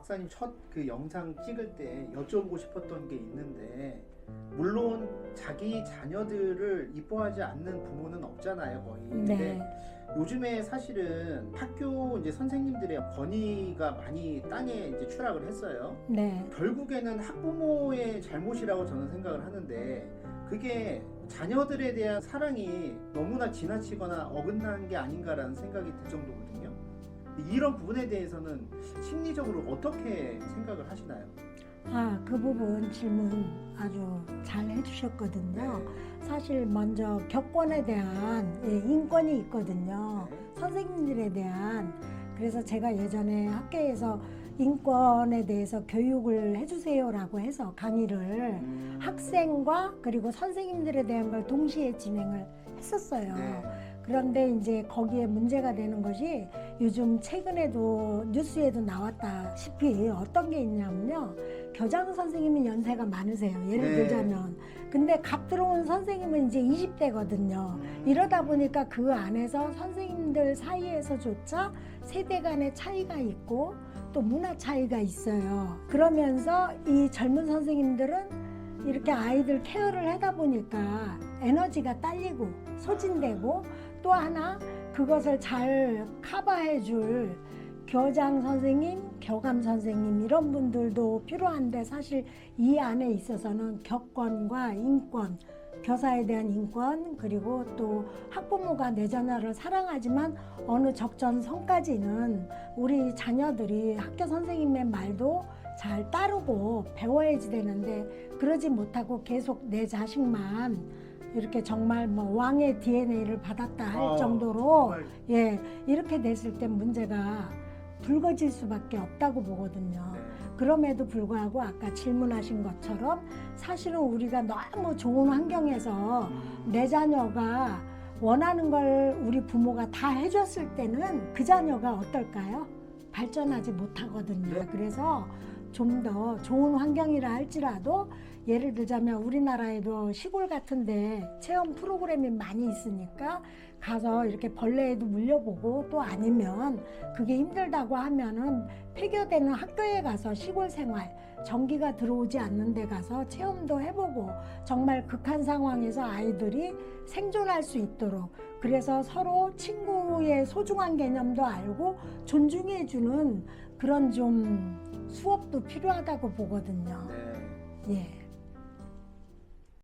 박사님 첫 그 영상 찍을 때 여쭤보고 싶었던 게 있는데 물론 자기 자녀들을 이뻐하지 않는 부모는 없잖아요 거의. 근데 네. 요즘에 사실은 학교 이제 선생님들의 권위가 많이 땅에 이제 추락을 했어요. 네. 결국에는 학부모의 잘못이라고 저는 생각을 하는데 그게 자녀들에 대한 사랑이 너무나 지나치거나 어긋난 게 아닌가라는 생각이 들 정도거든요. 이런 부분에 대해서는 심리적으로 어떻게 생각을 하시나요? 아, 그 부분 질문 아주 잘 해주셨거든요. 사실 먼저 격권에 대한 예, 인권이 있거든요. 네. 선생님들에 대한 그래서 제가 예전에 학교에서 인권에 대해서 교육을 해주세요라고 해서 강의를 음. 학생과 그리고 선생님들에 대한 걸 동시에 진행을 했었어요. 네. 그런데 이제 거기에 문제가 되는 것이 요즘 최근에도 뉴스에도 나왔다시피 어떤 게 있냐면요. 교장 선생님은 연세가 많으세요. 예를 네. 들자면. 근데 갓 들어온 선생님은 이제 20대거든요. 음. 이러다 보니까 그 안에서 선생님들 사이에서조차 세대 간의 차이가 있고 또 문화 차이가 있어요. 그러면서 이 젊은 선생님들은 이렇게 아이들 케어를 하다 보니까 에너지가 딸리고 소진되고 또 하나 그것을 잘 커버해 줄 교장 선생님, 교감 선생님 이런 분들도 필요한데 사실 이 안에 있어서는 격권과 인권, 교사에 대한 인권 그리고 또 학부모가 내 자녀를 사랑하지만 어느 적전선까지는 우리 자녀들이 학교 선생님의 말도 잘 따르고 배워야지 되는데 그러지 못하고 계속 내 자식만 이렇게 정말 뭐 왕의 DNA를 받았다 할 어, 정도로 정말 예 이렇게 됐을 때 문제가 불거질 수밖에 없다고 보거든요. 네. 그럼에도 불구하고 아까 질문하신 것처럼 사실은 우리가 너무 좋은 환경에서 음. 내 자녀가 원하는 걸 우리 부모가 다 해줬을 때는 그 자녀가 어떨까요? 발전하지 못하거든요. 네. 그래서 좀 더 좋은 환경이라 할지라도 예를 들자면 우리나라에도 시골 같은데 체험 프로그램이 많이 있으니까 가서 이렇게 벌레에도 물려보고 또 아니면 그게 힘들다고 하면은 폐교되는 학교에 가서 시골 생활 전기가 들어오지 않는 데 가서 체험도 해보고 정말 극한 상황에서 아이들이 생존할 수 있도록 그래서 서로 친구의 소중한 개념도 알고 존중해주는 그런 좀 수업도 필요하다고 보거든요. 네. 예.